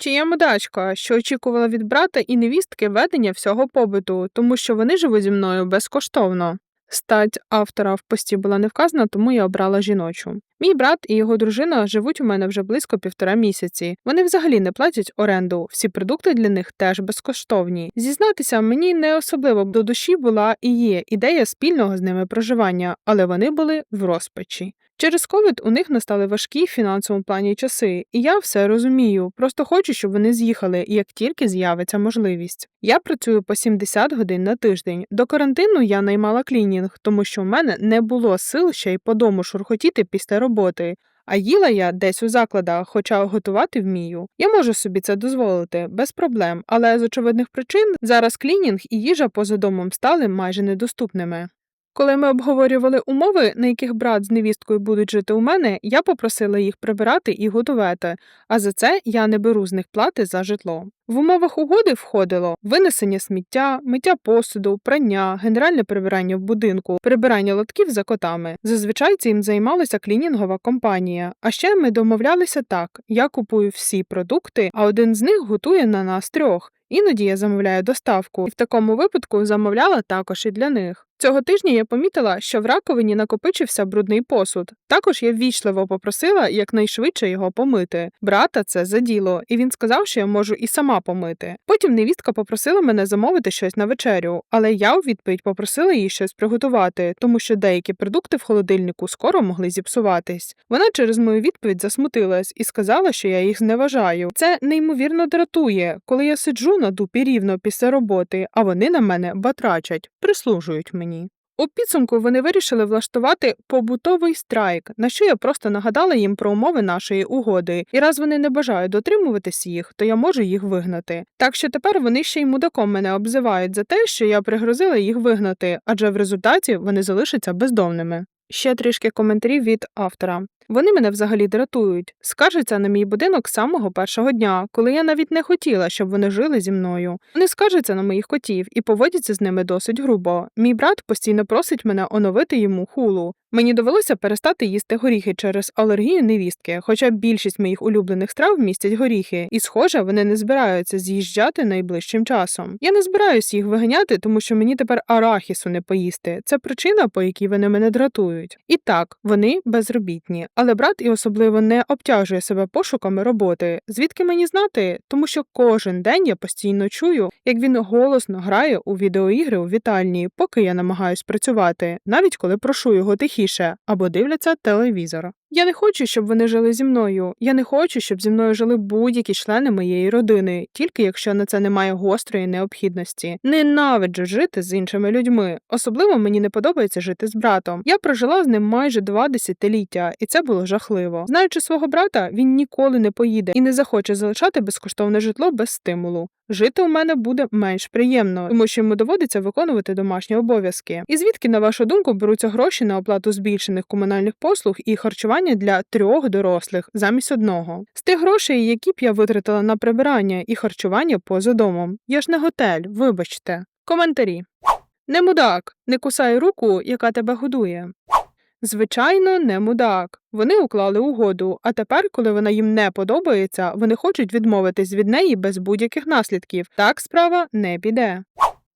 Чи я мудачка, що очікувала від брата і невістки ведення всього побуту, тому що вони живуть зі мною безкоштовно? Стать автора в пості була не вказана, тому я обрала жіночу. Мій брат і його дружина живуть у мене вже близько півтора місяці. Вони взагалі не платять оренду, всі продукти для них теж безкоштовні. Зізнатися, мені не особливо до душі була і є ідея спільного з ними проживання, але вони були в розпачі. Через ковід у них настали важкі в фінансовому плані часи, і я все розумію. Просто хочу, щоб вони з'їхали, як тільки з'явиться можливість. Я працюю по 70 годин на тиждень. До карантину я наймала клінінг, тому що в мене не було сил ще й по дому шурхотіти після роботи. А їла я десь у закладах, хоча готувати вмію. Я можу собі це дозволити без проблем, але з очевидних причин зараз клінінг і їжа поза домом стали майже недоступними. Коли ми обговорювали умови, на яких брат з невісткою будуть жити у мене, я попросила їх прибирати і готувати, а за це я не беру з них плати за житло. В умовах угоди входило винесення сміття, миття посуду, прання, генеральне прибирання в будинку, прибирання лотків за котами. Зазвичай цим займалася клінінгова компанія. А ще ми домовлялися так: я купую всі продукти, а один з них готує на нас трьох. Іноді я замовляю доставку, і в такому випадку замовляла також і для них. Цього тижня я помітила, що в раковині накопичився брудний посуд. Також я ввічливо попросила якнайшвидше його помити. Брата це заділо, і він сказав, що я можу і сама помити. Потім невістка попросила мене замовити щось на вечерю, але я у відповідь попросила їй щось приготувати, тому що деякі продукти в холодильнику скоро могли зіпсуватись. Вона через мою відповідь засмутилась і сказала, що я їх зневажаю. Це неймовірно дратує, коли я сиджу на дупі рівно після роботи, а вони на мене батрачать, прислужують мені. У підсумку вони вирішили влаштувати побутовий страйк, на що я просто нагадала їм про умови нашої угоди, і раз вони не бажають дотримуватись їх, то я можу їх вигнати. Так що тепер вони ще й мудаком мене обзивають за те, що я пригрозила їх вигнати, адже в результаті вони залишаться бездомними. Ще трішки коментарів від автора. Вони мене взагалі дратують, скаржаться на мій будинок з самого першого дня, коли я навіть не хотіла, щоб вони жили зі мною. Вони скаржаться на моїх котів і поводяться з ними досить грубо. Мій брат постійно просить мене оновити йому хулу. Мені довелося перестати їсти горіхи через алергію невістки, хоча більшість моїх улюблених страв містять горіхи, і, схоже, вони не збираються з'їжджати найближчим часом. Я не збираюсь їх виганяти, тому що мені тепер арахісу не поїсти. Це причина, по якій вони мене дратують. І так, вони безробітні, але брат і особливо не обтяжує себе пошуками роботи. Звідки мені знати? Тому що кожен день я постійно чую, як він голосно грає у відеоігри у вітальні, поки я намагаюсь працювати, навіть коли прошу його тихіше або дивляться телевізор. Я не хочу, щоб вони жили зі мною. Я не хочу, щоб зі мною жили будь-які члени моєї родини, тільки якщо на це немає гострої необхідності. Ненавиджу жити з іншими людьми. Особливо мені не подобається жити з братом. Я прожила з ним майже два десятиліття, і це було жахливо. Знаючи свого брата, він ніколи не поїде і не захоче залишати безкоштовне житло без стимулу. Жити у мене буде менш приємно, тому що йому доводиться виконувати домашні обов'язки. І звідки, на вашу думку, беруться гроші на оплату збільшених комунальних послуг і харчування для трьох дорослих замість одного? З тих грошей, які б я витратила на прибирання і харчування поза домом. Я ж не готель, вибачте. Коментарі. Не мудак, не кусай руку, яка тебе годує. Звичайно, не мудак. Вони уклали угоду, а тепер, коли вона їм не подобається, вони хочуть відмовитись від неї без будь-яких наслідків. Так справа не піде.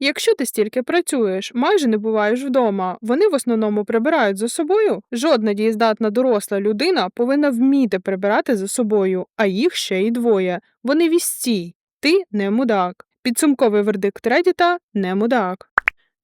Якщо ти стільки працюєш, майже не буваєш вдома, вони в основному прибирають за собою. Жодна дієздатна доросла людина повинна вміти прибирати за собою, а їх ще й двоє. Вони вісці. Ти не мудак. Підсумковий вердикт Редіта не мудак.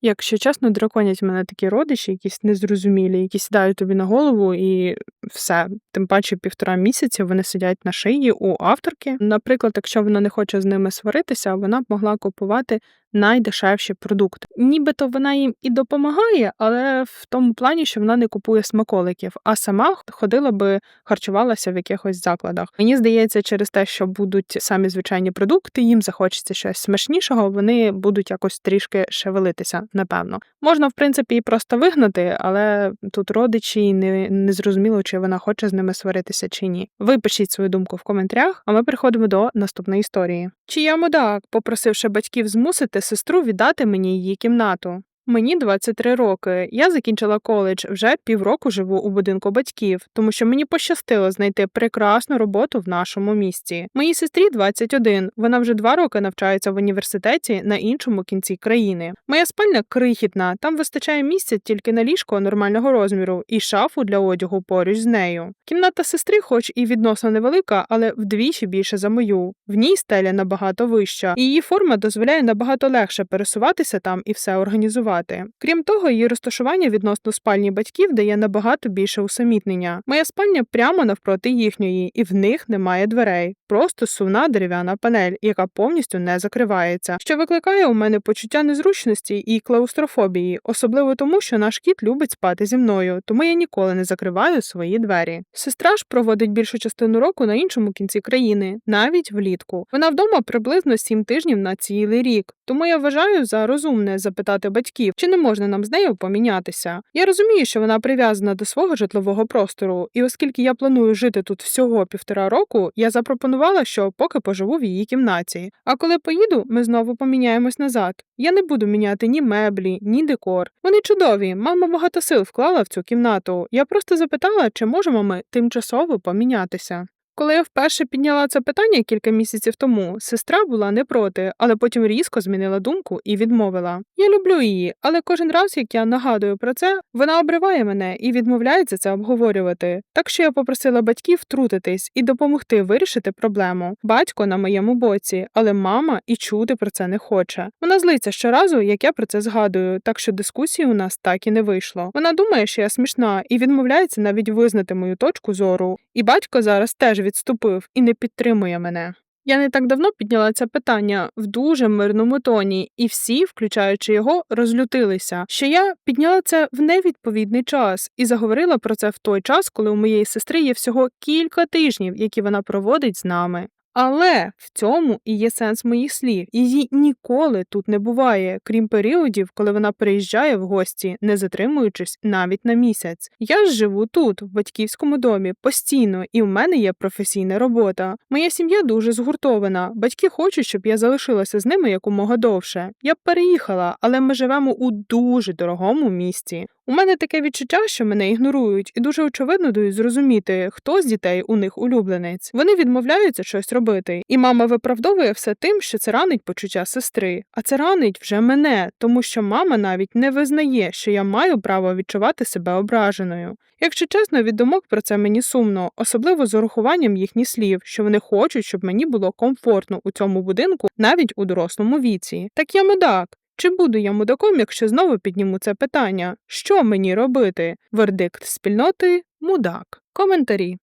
Якщо чесно, драконять мене такі родичі, якісь незрозумілі, які сідають тобі на голову, і все. Тим паче півтора місяця вони сидять на шиї у авторки. Наприклад, якщо вона не хоче з ними сваритися, вона б могла купувати найдешевші продукти. Нібито вона їм і допомагає, але в тому плані, що вона не купує смаколиків, а сама ходила би харчувалася в якихось закладах. Мені здається, через те, що будуть самі звичайні продукти, їм захочеться щось смачнішого, вони будуть якось трішки шевелитися, напевно. Можна, в принципі, і просто вигнати, але тут родичі не, не зрозуміло, чи вона хоче з ними сваритися чи ні. Ви пишіть свою думку в коментарях, а ми переходимо до наступної історії. Чи я мудак, попросивши батьків змусити сестру віддати мені її кімнату? Мені 23 роки. Я закінчила коледж, вже півроку живу у будинку батьків, тому що мені пощастило знайти прекрасну роботу в нашому місті. Моїй сестрі 21, Вона вже два роки навчається в університеті на іншому кінці країни. Моя спальня крихітна, там вистачає місця тільки на ліжко нормального розміру і шафу для одягу поруч з нею. Кімната сестри, хоч і відносно невелика, але вдвічі більше за мою. В ній стеля набагато вища, і її форма дозволяє набагато легше пересуватися там і все організувати. Крім того, її розташування відносно спальні батьків дає набагато більше усамітнення. Моя спальня прямо навпроти їхньої, і в них немає дверей, просто сувна дерев'яна панель, яка повністю не закривається, що викликає у мене почуття незручності і клаустрофобії, особливо тому, що наш кіт любить спати зі мною, тому я ніколи не закриваю свої двері. Сестра ж проводить більшу частину року на іншому кінці країни, навіть влітку. Вона вдома приблизно сім тижнів на цілий рік, тому я вважаю за розумне запитати батьків, чи не можна нам з нею помінятися. Я розумію, що вона прив'язана до свого житлового простору, і оскільки я планую жити тут всього півтора року, я запропонувала, що поки поживу в її кімнаті. А коли поїду, ми знову поміняємось назад. Я не буду міняти ні меблі, ні декор. Вони чудові. Мама багато сил вклала в цю кімнату. Я просто запитала, чи можемо ми тимчасово помінятися. Коли я вперше підняла це питання кілька місяців тому, сестра була не проти, але потім різко змінила думку і відмовила. Я люблю її, але кожен раз, як я нагадую про це, вона обриває мене і відмовляється це обговорювати. Так що я попросила батьків втрутитись і допомогти вирішити проблему. Батько на моєму боці, але мама і чути про це не хоче. Вона злиться щоразу, як я про це згадую, так що дискусії у нас так і не вийшло. Вона думає, що я смішна, і відмовляється навіть визнати мою точку зору. І батько зараз теж відступив і не підтримує мене. Я не так давно підняла це питання в дуже мирному тоні, і всі, включаючи його, розлютилися, що я підняла це в невідповідний час і заговорила про це в той час, коли у моєї сестри є всього кілька тижнів, які вона проводить з нами. Але в цьому і є сенс моїх слів. Її ніколи тут не буває, крім періодів, коли вона приїжджає в гості, не затримуючись навіть на місяць. Я ж живу тут, в батьківському домі, постійно, і в мене є професійна робота. Моя сім'я дуже згуртована. Батьки хочуть, щоб я залишилася з ними якомога довше. Я переїхала, але ми живемо у дуже дорогому місті. У мене таке відчуття, що мене ігнорують, і дуже очевидно дають зрозуміти, хто з дітей у них улюбленець. Вони відмовляються щось робити, і мама виправдовує все тим, що це ранить почуття сестри. А це ранить вже мене, тому що мама навіть не визнає, що я маю право відчувати себе ображеною. Якщо чесно, від думок про це мені сумно, особливо з урахуванням їхніх слів, що вони хочуть, щоб мені було комфортно у цьому будинку навіть у дорослому віці. Так я мудак. Чи буду я мудаком, якщо знову підніму це питання? Що мені робити? Вердикт спільноти мудак. Коментарі.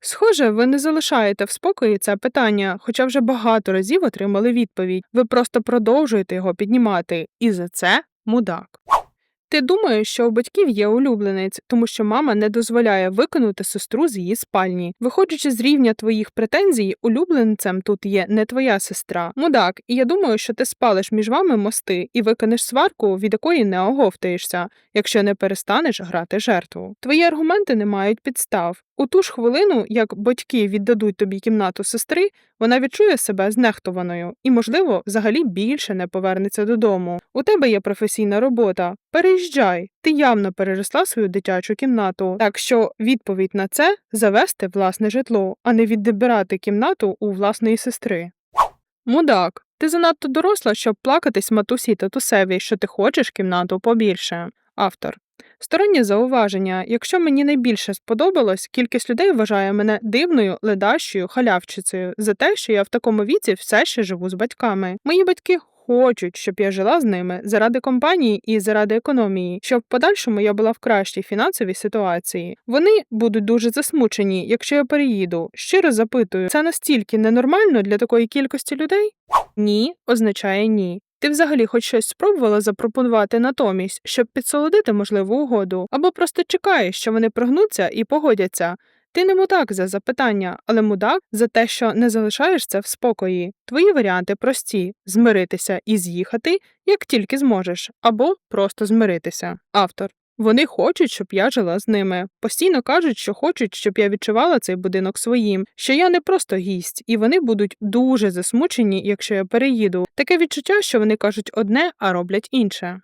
Схоже, ви не залишаєте в спокої це питання, хоча вже багато разів отримали відповідь. Ви просто продовжуєте його піднімати, і за це мудак. Ти думаєш, що у батьків є улюбленець, тому що мама не дозволяє виконати сестру з її спальні. Виходячи з рівня твоїх претензій, улюбленцем тут є не твоя сестра. Мудак, і я думаю, що ти спалиш між вами мости і викинеш сварку, від якої не оговтаєшся, якщо не перестанеш грати жертву. Твої аргументи не мають підстав. У ту ж хвилину, як батьки віддадуть тобі кімнату сестри, вона відчує себе знехтованою і, можливо, взагалі більше не повернеться додому. У тебе є професійна робота. Переїжджай, ти явно переросла свою дитячу кімнату. Так що відповідь на це завести власне житло, а не відбирати кімнату у власної сестри. Мудак, ти занадто доросла, щоб плакатись матусі та тусеві, що ти хочеш кімнату побільше. Автор. Стороннє зауваження. Якщо мені найбільше сподобалось, кількість людей вважає мене дивною, ледащою, халявчицею за те, що я в такому віці все ще живу з батьками. Мої батьки хочуть, щоб я жила з ними заради компанії і заради економії, щоб в подальшому я була в кращій фінансовій ситуації. Вони будуть дуже засмучені, якщо я переїду. Щиро запитую, це настільки ненормально для такої кількості людей? Ні, означає ні. Ти взагалі хоч щось спробувала запропонувати натомість, щоб підсолодити можливу угоду, або просто чекаєш, що вони прогнуться і погодяться. Ти не мудак за запитання, але мудак за те, що не залишаєш це в спокої. Твої варіанти прості змиритися і з'їхати, як тільки зможеш, або просто змиритися. Автор. Вони хочуть, щоб я жила з ними. Постійно кажуть, що хочуть, щоб я відчувала цей будинок своїм, що я не просто гість, і вони будуть дуже засмучені, якщо я переїду. Таке відчуття, що вони кажуть одне, а роблять інше.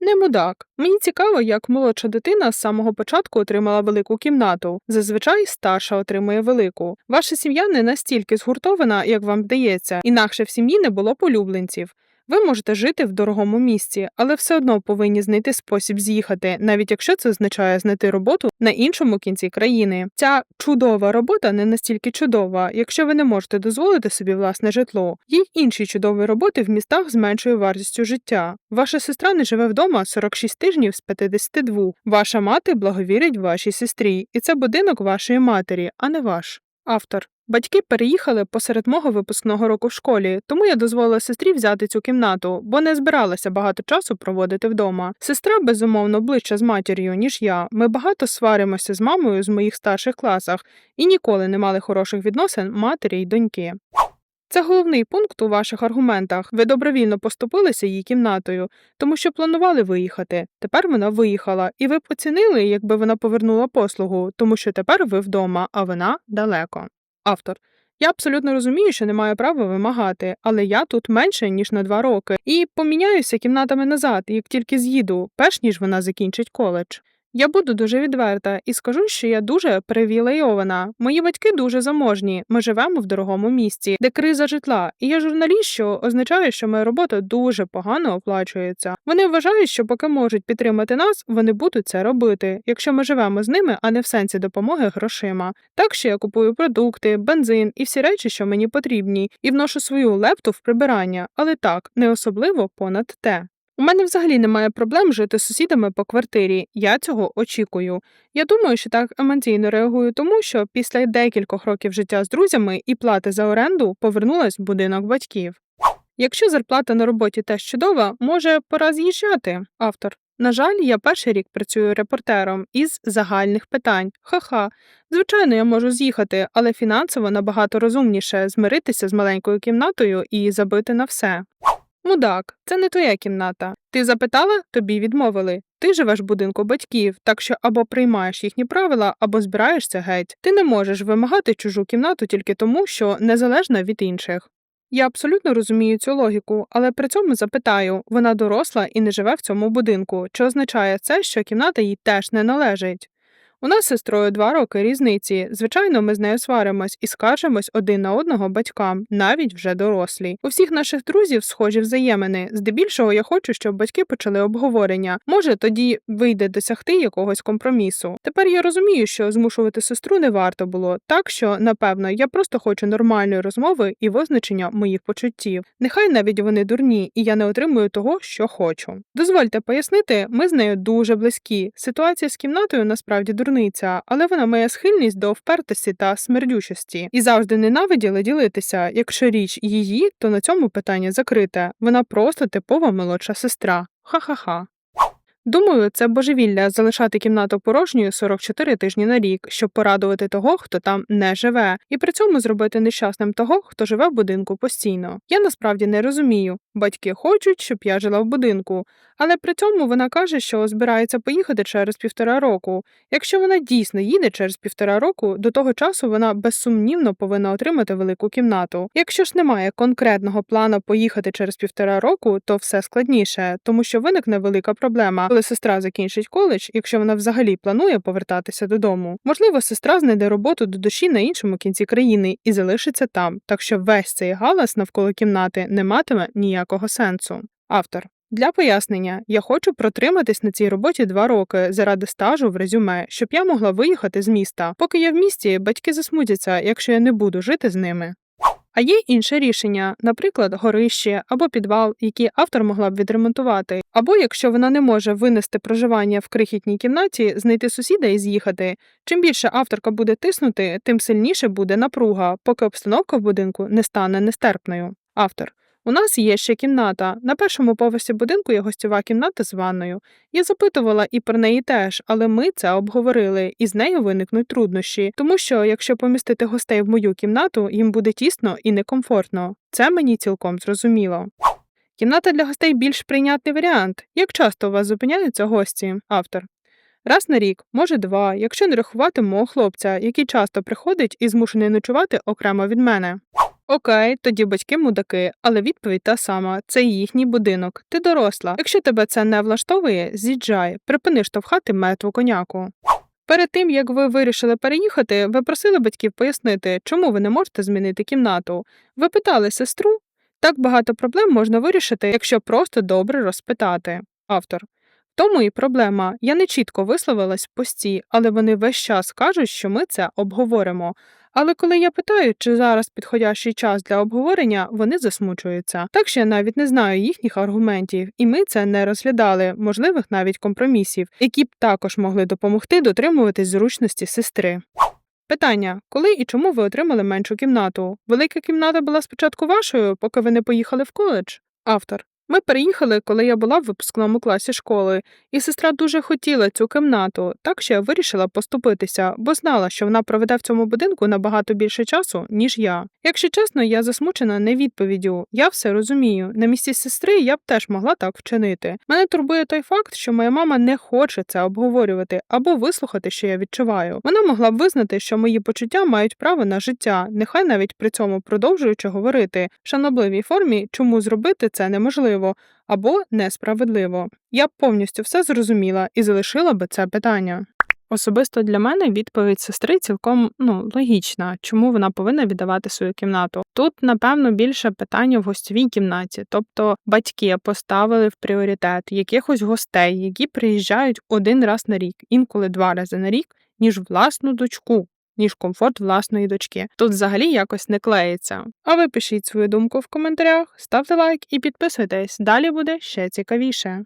Не мудак. Мені цікаво, як молодша дитина з самого початку отримала велику кімнату. Зазвичай старша отримує велику. Ваша сім'я не настільки згуртована, як вам здається, інакше в сім'ї не було полюбленців. Ви можете жити в дорогому місці, але все одно повинні знайти спосіб з'їхати, навіть якщо це означає знайти роботу на іншому кінці країни. Ця чудова робота не настільки чудова, якщо ви не можете дозволити собі власне житло. Є інші чудові роботи в містах з меншою вартістю життя. Ваша сестра не живе вдома 46 тижнів з 52. Ваша мати благовірить вашій сестрі, і це будинок вашої матері, а не ваш. Автор. Батьки переїхали посеред мого випускного року в школі, тому я дозволила сестрі взяти цю кімнату, бо не збиралася багато часу проводити вдома. Сестра, безумовно, ближча з матір'ю, ніж я. Ми багато сваримося з мамою з моїх старших класах і ніколи не мали хороших відносин матері й доньки. Це головний пункт у ваших аргументах. Ви добровільно поступилися її кімнатою, тому що планували виїхати. Тепер вона виїхала, і ви б оцінили, якби вона повернула послугу, тому що тепер ви вдома, а вона далеко. Автор. Я абсолютно розумію, що не маю права вимагати, але я тут менше ніж на два роки, і поміняюся кімнатами назад, як тільки з'їду, перш ніж вона закінчить коледж. Я буду дуже відверта і скажу, що я дуже привілейована. Мої батьки дуже заможні. Ми живемо в дорогому місці, де криза житла. І я журналіст, що означає, що моя робота дуже погано оплачується. Вони вважають, що поки можуть підтримати нас, вони будуть це робити, якщо ми живемо з ними, а не в сенсі допомоги грошима. Так що я купую продукти, бензин і всі речі, що мені потрібні, і вношу свою лепту в прибирання, але так не особливо понад те. У мене взагалі немає проблем жити з сусідами по квартирі. Я цього очікую. Я думаю, що так емоційно реагую, тому що після декількох років життя з друзями і плати за оренду повернулась в будинок батьків. Якщо зарплата на роботі теж чудова, може пора з'їжджати. Автор. На жаль, я перший рік працюю репортером із загальних питань. Ха-ха. Звичайно, я можу з'їхати, але фінансово набагато розумніше змиритися з маленькою кімнатою і забити на все. Мудак, це не твоя кімната. Ти запитала, тобі відмовили. Ти живеш в будинку батьків, так що або приймаєш їхні правила, або збираєшся геть. Ти не можеш вимагати чужу кімнату тільки тому, що незалежна від інших. Я абсолютно розумію цю логіку, але при цьому запитаю вона доросла і не живе в цьому будинку, чи означає це, що кімната їй теж не належить. У нас з сестрою два роки різниці. Звичайно, ми з нею сваримось і скаржимось один на одного батькам, навіть вже дорослі. У всіх наших друзів схожі взаємини. Здебільшого я хочу, щоб батьки почали обговорення. Може, тоді вийде досягти якогось компромісу. Тепер я розумію, що змушувати сестру не варто було, так що, напевно, я просто хочу нормальної розмови і визначення моїх почуттів. Нехай навіть вони дурні, і я не отримую того, що хочу. Дозвольте пояснити, ми з нею дуже близькі. Ситуація з кімнатою насправді дурниця, але вона має схильність до впертості та смердючості і завжди ненавиділа ділитися. Якщо річ її, то на цьому питання закрите. Вона просто типова молодша сестра. Ха-ха-ха. Думаю, це божевілля залишати кімнату порожньою 44 тижні на рік, щоб порадувати того, хто там не живе, і при цьому зробити нещасним того, хто живе в будинку постійно. Я насправді не розумію. Батьки хочуть, щоб я жила в будинку, але при цьому вона каже, що збирається поїхати через півтора року. Якщо вона дійсно їде через півтора року, до того часу вона безсумнівно повинна отримати велику кімнату. Якщо ж немає конкретного плану поїхати через півтора року, то все складніше, тому що виникне велика проблема, коли сестра закінчить коледж, якщо вона взагалі планує повертатися додому. Можливо, сестра знайде роботу до душі на іншому кінці країни і залишиться там, так що весь цей галас навколо кімнати не матиме ніякого сенсу. Автор. Для пояснення, я хочу протриматись на цій роботі два роки заради стажу в резюме, щоб я могла виїхати з міста. Поки я в місті, батьки засмутяться, якщо я не буду жити з ними. А є інше рішення, наприклад, горище або підвал, які автор могла б відремонтувати, або якщо вона не може винести проживання в крихітній кімнаті, знайти сусіда і з'їхати. Чим більше авторка буде тиснути, тим сильніше буде напруга, поки обстановка в будинку не стане нестерпною. Автор. У нас є ще кімната. На першому поверсі будинку є гостьова кімната з ванною. Я запитувала і про неї теж, але ми це обговорили, і з нею виникнуть труднощі, тому що якщо помістити гостей в мою кімнату, їм буде тісно і некомфортно. Це мені цілком зрозуміло. Кімната для гостей більш прийнятний варіант. Як часто у вас зупиняються гості? Автор. Раз на рік, може два, якщо не рахувати мого хлопця, який часто приходить і змушений ночувати окремо від мене. Окей, тоді батьки мудаки, але відповідь та сама: це їхній будинок. Ти доросла. Якщо тебе це не влаштовує, з'їжджай, припини штовхати мертву коняку. Перед тим як ви вирішили переїхати, ви просили батьків пояснити, чому ви не можете змінити кімнату. Ви питали сестру. Так багато проблем можна вирішити, якщо просто добре розпитати. Автор. Тому і проблема. Я не чітко висловилась в пості, але вони весь час кажуть, що ми це обговоримо. Але коли я питаю, чи зараз підходящий час для обговорення, вони засмучуються. Так що я навіть не знаю їхніх аргументів, і ми це не розглядали, можливих навіть компромісів, які б також могли допомогти дотримуватись зручності сестри. Питання: коли і чому ви отримали меншу кімнату? Велика кімната була спочатку вашою, поки ви не поїхали в коледж? Автор. Ми переїхали, коли я була в випускному класі школи, і сестра дуже хотіла цю кімнату, так що я вирішила поступитися, бо знала, що вона проведе в цьому будинку набагато більше часу, ніж я. Якщо чесно, я засмучена не відповіддю. Я все розумію. На місці сестри я б теж могла так вчинити. Мене турбує той факт, що моя мама не хоче це обговорювати або вислухати, що я відчуваю. Вона могла б визнати, що мої почуття мають право на життя, нехай навіть при цьому продовжуючи говорити в шанобливій формі, чому зробити це неможливо або несправедливо. Я б повністю все зрозуміла і залишила би це питання. Особисто для мене відповідь сестри цілком ну логічна, чому вона повинна віддавати свою кімнату. Тут, напевно, більше питання в гостьовій кімнаті, тобто батьки поставили в пріоритет якихось гостей, які приїжджають один раз на рік, інколи два рази на рік, ніж власну дочку. Ніж комфорт власної дочки. Тут взагалі якось не клеїться. А ви пишіть свою думку в коментарях, ставте лайк і підписуйтесь. Далі буде ще цікавіше.